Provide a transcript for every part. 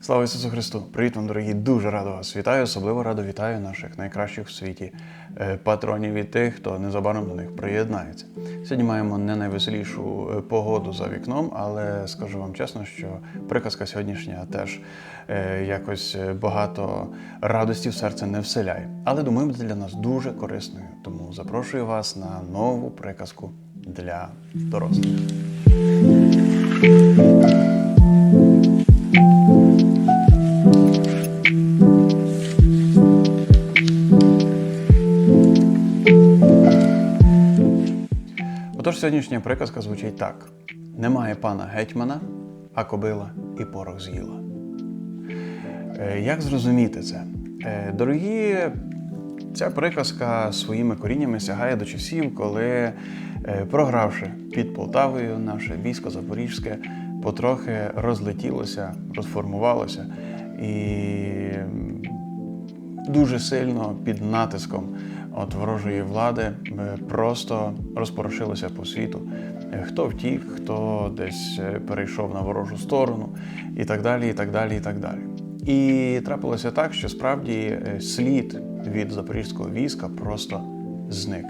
Слава Ісусу Христу! Привіт вам, дорогі! Дуже радо вас вітаю. Особливо радо вітаю наших найкращих в світі е, патронів і тих, хто незабаром до них приєднається. Сьогодні маємо не найвеселішу е, погоду за вікном, але скажу вам чесно, що приказка сьогоднішня теж е, якось багато радості в серце не вселяє. Але думаю, буде для нас дуже корисною. Тому запрошую вас на нову приказку для дорослих. Отож, сьогоднішня приказка звучить так: немає пана гетьмана, а кобила і порох з'їла. Е, Як зрозуміти це? Е, Дорогі, ця приказка своїми коріннями сягає до часів, коли, е, програвши під Полтавою, наше військо Запорізьке потрохи розлетілося, розформувалося і дуже сильно під натиском от ворожої влади просто розпорошилося по світу. Хто втік, хто десь е, перейшов на ворожу сторону, і так далі, і так далі, і так далі. І трапилося так, що справді е, слід від запорізького війська просто зник.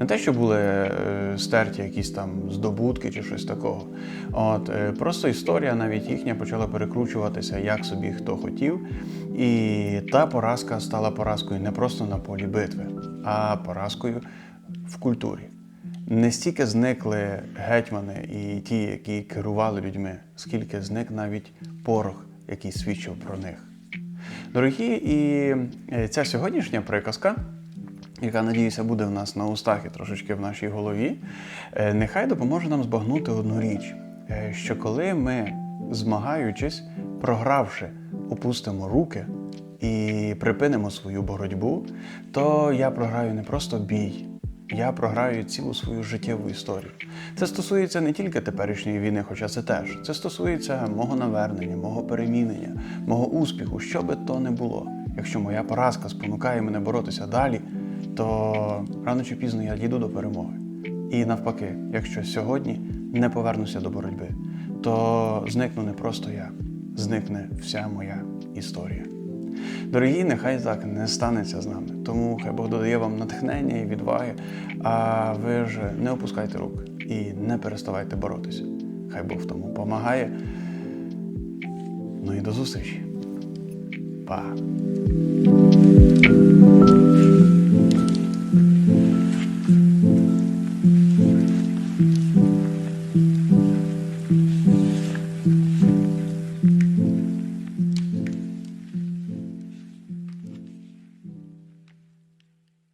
Не те, що були е, стерті якісь там здобутки чи щось такого. От е, просто історія навіть їхня почала перекручуватися, як собі хто хотів. І та поразка стала поразкою не просто на полі битви, а поразкою в культурі. Не стільки зникли гетьмани і ті, які керували людьми, скільки зник навіть порох, який свідчив про них. Дорогі, і е, ця сьогоднішня приказка, яка, надіюся, буде в нас на устах і трошечки в нашій голові, е, нехай допоможе нам збагнути одну річ: е, що коли ми, змагаючись, програвши, опустимо руки і припинимо свою боротьбу, то я програю не просто бій. Я програю цілу свою життєву історію. Це стосується не тільки теперішньої війни, хоча це теж. Це стосується мого навернення, мого перемінення, мого успіху, що би то не було. Якщо моя поразка спонукає мене боротися далі, то рано чи пізно я дійду до перемоги. І навпаки, якщо сьогодні не повернуся до боротьби, то зникну не просто я, зникне вся моя історія. Дорогі, нехай так не станеться з нами. Тому хай Бог додає вам натхнення і відваги, а ви ж не опускайте рук і не переставайте боротися. Хай Бог тому допомагає. Ну і до зустрічі. Па!